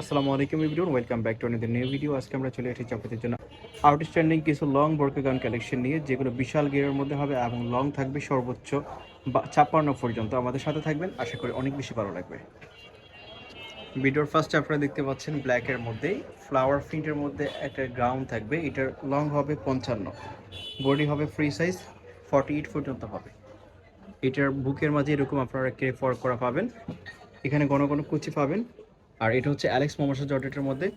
আসসালামু আলাইকুম everyone welcome back to অনেদের নিউ ভিডিও আজকে আমরা চলে এসেছি আপনাদের জন্য আউটস্ট্যান্ডিং কিছু লং গাউন কালেকশন নিয়ে, যেগুলো বিশাল গিয়ারের মধ্যে হবে এবং লং থাকবে সর্বোচ্চ ছাপ্পান্ন পর্যন্ত। আমাদের সাথে থাকবেন, আশা করি অনেক বেশি ভালো লাগবে। ভিডিওর ফার্স্ট আপনারা দেখতে পাচ্ছেন ব্ল্যাকের মধ্যেই ফ্লাওয়ার প্রিন্টের মধ্যে একটা গ্রাউন্ড থাকবে, এটার লং হবে পঞ্চান্ন। বডি হবে ফ্রি সাইজ ফর্টি এইট পর্যন্ত হবে। এটার বুকের মাঝে এরকম আপনারা কে ফর করা পাবেন। এখানে ঘন ঘন কুচি পাবেন। আর এটা হচ্ছে অ্যালেক্স মোমাসা জর্ডেটের মধ্যে।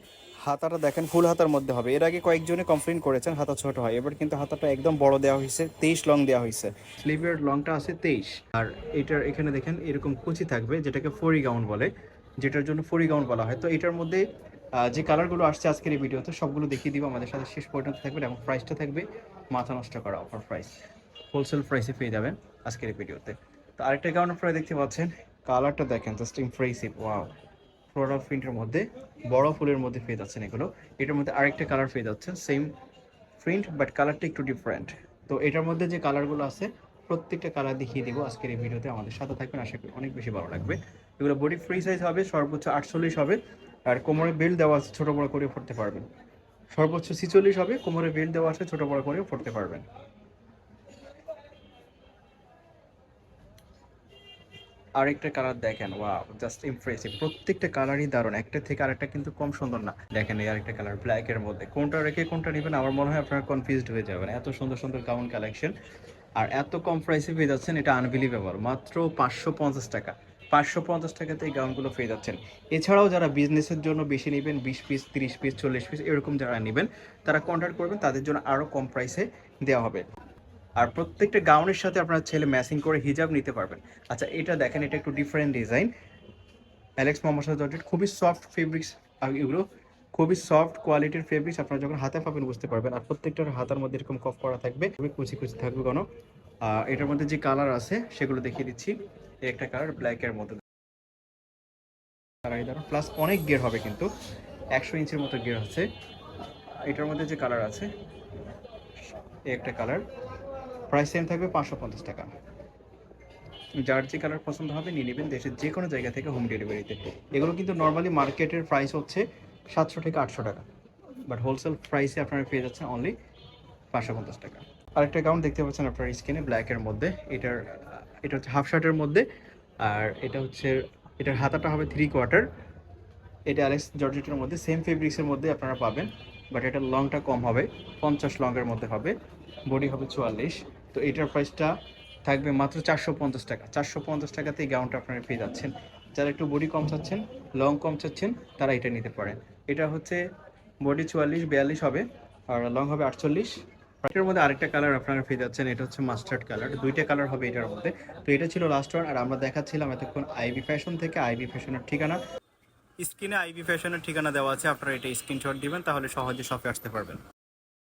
হাতাটা দেখেন ফুল হাতার মধ্যে হবে। এর আগে কয়েকজনে কমপ্লেন করেছেন হাতা ছোট হয়। এবার কিন্তু হাতাটা একদম বড় দেওয়া হয়েছে তেইশ লং দেওয়া হয়েছে। স্লিভের লংটা আছে তেইশ। আর এটার এখানে দেখেন এরকম কুচি থাকবে যেটাকে ফরি গাউন বলে যেটার জন্য ফরি গাউন বলা হয়। তো এটার মধ্যে যে কালারগুলো আসছে আজকের এই ভিডিওতে সবগুলো দেখিয়ে দিব। আমাদের সাথে শেষ পর্যন্ত থাকবে এবং প্রাইসটা থাকবে মাথা নষ্ট করা অফার প্রাইস হোলসেল প্রাইসে পেয়ে যাবেন আজকের এই ভিডিওতে। তো আরেকটা গাউন আপনারা দেখতে পাচ্ছেন কালারটা দেখেন জাস্ট ইমপ্রেসিভ ওয়াও ফ্লোরাল প্রিন্টের মধ্যে, বড় ফুলের মধ্যে পেয়ে যাচ্ছেন এগুলো। এটার মধ্যে আরেকটা কালার পেয়ে যাচ্ছেন সেম প্রিন্ট বাট কালারটা একটু ডিফারেন্ট তো এটার মধ্যে যে কালারগুলো আছে, প্রত্যেকটা কালার দেখিয়ে দিব আজকের এই ভিডিওতে আমাদের সাথে থাকবেন, আশা করি অনেক বেশি ভালো লাগবে। এগুলো বডি ফ্রি সাইজ হবে, সর্বোচ্চ আটচল্লিশ হবে, আর কোমরে বেল্ট দেওয়া আছে, ছোটো বড়ো করে পড়তে পারবেন। সর্বোচ্চ ছিচল্লিশ হবে, কোমরে বেল্ট দেওয়া আছে, ছোটো বড় করেও পড়তে পারবেন। আরেকটা কালার দেখেন ওয়াও জাস্ট ইমপ্রেসিভ প্রত্যেকটা কালারই দারুণ, একটা থেকে আরেকটা কিন্তু কম সুন্দর না। দেখেন এই আরেকটা কালার ব্ল্যাক এর মধ্যে। কোনটা রেখে কোনটা নেবেন, আমার মনে হয় আপনারা কনফিউজড হয়ে যাবেন। এত সুন্দর সুন্দর গাউন কালেকশন আর এত কম প্রাইসে পেয়ে যাচ্ছেন, এটা আনবিলিভেবল মাত্র পাঁচশো পঞ্চাশ টাকা। পাঁচশো পঞ্চাশ টাকাতে এই গাউনগুলো পেয়ে যাচ্ছেন। এছাড়াও যারা বিজনেসের জন্য বেশি নেবেন, বিশ পিস তিরিশ পিস চল্লিশ পিস এরকম যারা নেবেন, তারা কন্ট্যাক্ট করবেন, তাদের জন্য আরও কম প্রাইসে দেওয়া হবে। আর প্রত্যেকটা গাউনের সাথে আপনার ছেলে ম্যাচিং করে হিজাব নিতে পারবেন। আচ্ছা এটা দেখেন এটা একটু different design Alex Mohammad georgette খুবই সফট ফেব্রিক্স আর এগুলো খুবই সফট কোয়ালিটির ফেব্রিক্স আপনারা যখন হাতে পাবেন বুঝতে পারবেন। আর প্রত্যেকটার হাতার মধ্যে এরকম কফ করা থাকবে খুবই কুচি কুচি থাকবে কোনো। আহ, এটার মধ্যে যে কালার আছে সেগুলো দেখিয়ে দিচ্ছি। একটা কালার ব্ল্যাকের মধ্যে। প্লাস অনেক গিয়ার হবে কিন্তু একশো ইঞ্চির মতো গিয়ার আছে। এটার মধ্যে যে কালার আছে একটা কালার প্রাইস সেম থাকবে পাঁচশো পঞ্চাশ টাকা। যার যে কালার পছন্দ হবে নিয়ে নেবেন দেশের যে কোনো জায়গা থেকে হোম ডেলিভারিতে এগুলো কিন্তু নর্মালি মার্কেটের প্রাইস হচ্ছে সাতশো থেকে আটশো টাকা। বাট হোলসেল প্রাইসে আপনারা পেয়ে যাচ্ছেন অনলি পাঁচশো পঞ্চাশ টাকা। আরেকটা গাউন দেখতে পাচ্ছেন আপনার স্কিনে ব্ল্যাকের মধ্যে। এটার, এটা হচ্ছে হাফ শার্টের মধ্যে। আর এটা হচ্ছে, এটার হাতাটা হবে থ্রি কোয়ার্টার এটা অ্যালেক্স জর্জেটের মধ্যে সেম ফেব্রিক্সের মধ্যে আপনারা পাবেন। বাট এটার লংটা কম হবে, পঞ্চাশ লংয়ের মধ্যে হবে। বডি হবে চুয়াল্লিশ। তো এটার প্রাইসটা থাকবে মাত্র চারশো পঞ্চাশ টাকা। চারশো পঞ্চাশ টাকাতে এই গাউনটা আপনারা পেয়ে যাচ্ছেন। যারা একটু বডি কম চাচ্ছেন লং কম চাচ্ছেন, তারা এটা নিতে পারেন। এটা হচ্ছে বডি চুয়াল্লিশ, বিয়াল্লিশ হবে, আর লং হবে আটচল্লিশ। এটার মধ্যে আরেকটা কালার আপনারা পেয়ে যাচ্ছেন, এটা হচ্ছে মাস্টার্ড কালার দুইটা কালার হবে এটার মধ্যে। তো এটা ছিল লাস্ট ওয়ান আর আমরা দেখাচ্ছিলাম এতক্ষণ আইবি ফ্যাশন থেকে আইবি ফ্যাশনের ঠিকানা। স্ক্রিনে আইবি ফ্যাশনের ঠিকানা দেওয়া আছে, আপনারা এটা স্ক্রিনশট দিবেন, তাহলে সহজে শপে আসতে পারবেন।